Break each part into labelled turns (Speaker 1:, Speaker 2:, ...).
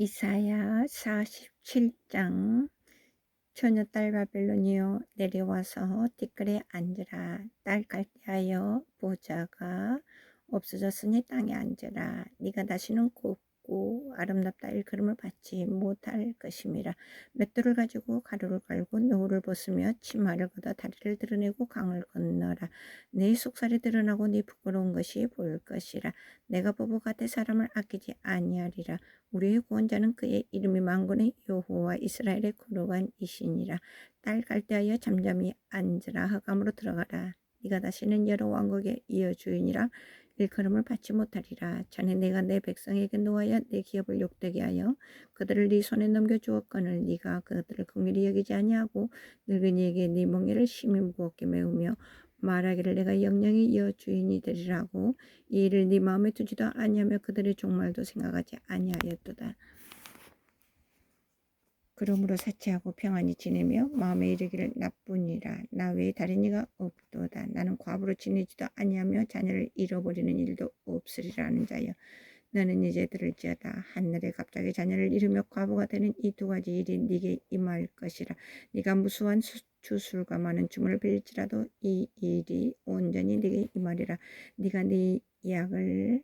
Speaker 1: 이사야 47장. 처녀 딸 바벨론이여 내려와서 티끌에 앉으라. 딸 갈대하여 보자가 없어졌으니 땅에 앉으라. 네가 다시는 곱 고 아름답다 일컬음을 받지 못할 것임이라 맷돌을 가지고 가루를 갈고 노후를 벗으며 치마를 걷어 다리를 드러내고 강을 건너라. 네 속살이 드러나고 네 부끄러운 것이 보일 것이라. 내가 보보 같아 사람을 아끼지 아니하리라. 우리의 구원자는 그의 이름이 만군의 여호와 이스라엘의 거룩한 이신이라. 딸 갈대하여 잠잠히 앉으라. 흑암으로 들어가라 네가 다시는 여러 왕국의 이어 주인이라 일컬음을 받지 못하리라 자네 내가 내 백성에게 놓아야 내 기업을 욕되게 하여 그들을 네 손에 넘겨 주었거늘 네가 그들을 긍휼히 여기지 아니하고 늙은이에게 네 멍에를 심히 무겁게 메우며 말하기를 내가 영영이 이어 주인이 되리라고 이 일을 네 마음에 두지도 아니하며 그들의 종말도 생각하지 아니하였도다. 그러므로 사치하고 평안히 지내며 마음에 이르기를 나뿐이라. 나 외에 다른 이가 없도다. 나는 과부로 지내지도 아니하며 자녀를 잃어버리는 일도 없으리라는 자여. 너는 이제 들을지어다. 하늘에 갑자기 자녀를 잃으며 과부가 되는 이 두 가지 일이 네게 임할 것이라. 네가 무수한 수, 주술과 많은 주문을 빌지라도 이 일이 온전히 네게 임하리라. 네가 네 약을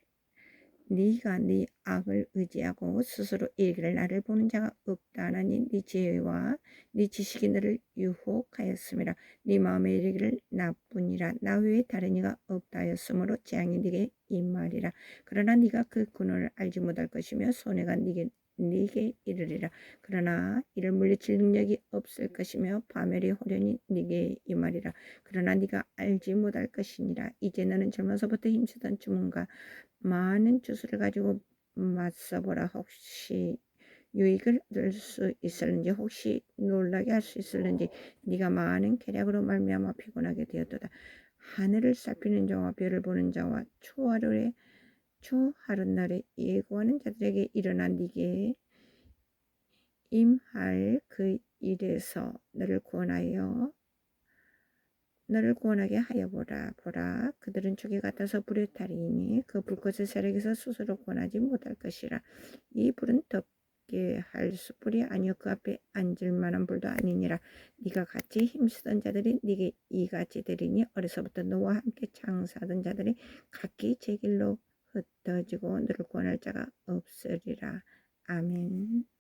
Speaker 1: 네가 네 악을 의지하고 스스로 이기를 나를 보는 자가 없다 하나니 네 지혜와 네 지식이 너를 유혹하였음이라 네 마음에 이르기를 나뿐이라. 나 외에 다른 이가 없다 하였으므로 재앙이 네게 임하리라. 그러나 네가 그 근원을 알지 못할 것이며 손해가 네게 네게 이르리라. 그러나 이를 물리칠 능력이 없을 것이며 파멸이 호련히 네게 임하리라. 그러나 네가 알지 못할 것이니라. 이제 너는 젊어서부터 힘쓰던 주문과 많은 주술을 가지고 맞서보라. 혹시 유익을 얻을 수 있을는지 혹시 놀라게 할 수 있을는지 네가 많은 계략으로 말미암아 피곤하게 되었도다. 하늘을 살피는 자와 별을 보는 자와 초하루에 초 하룻날에 예고하는 자들에게 일어난 네게 임할 그 일에서 너를 구원하여 너를 구원하게 하여 보라. 보라. 그들은 죽이 같아서 불에 타리니 그 불꽃의 세력에서 스스로 구원하지 못할 것이라. 이 불은 덮게 할 숯불이 아니요. 그 앞에 앉을 만한 불도 아니니라. 네가 같이 힘쓰던 자들이 네게 이같이 되리니 어려서부터 너와 함께 장사하던 자들이 각기 제 길로 흩어지고 구원할 자가 없으리라. 아멘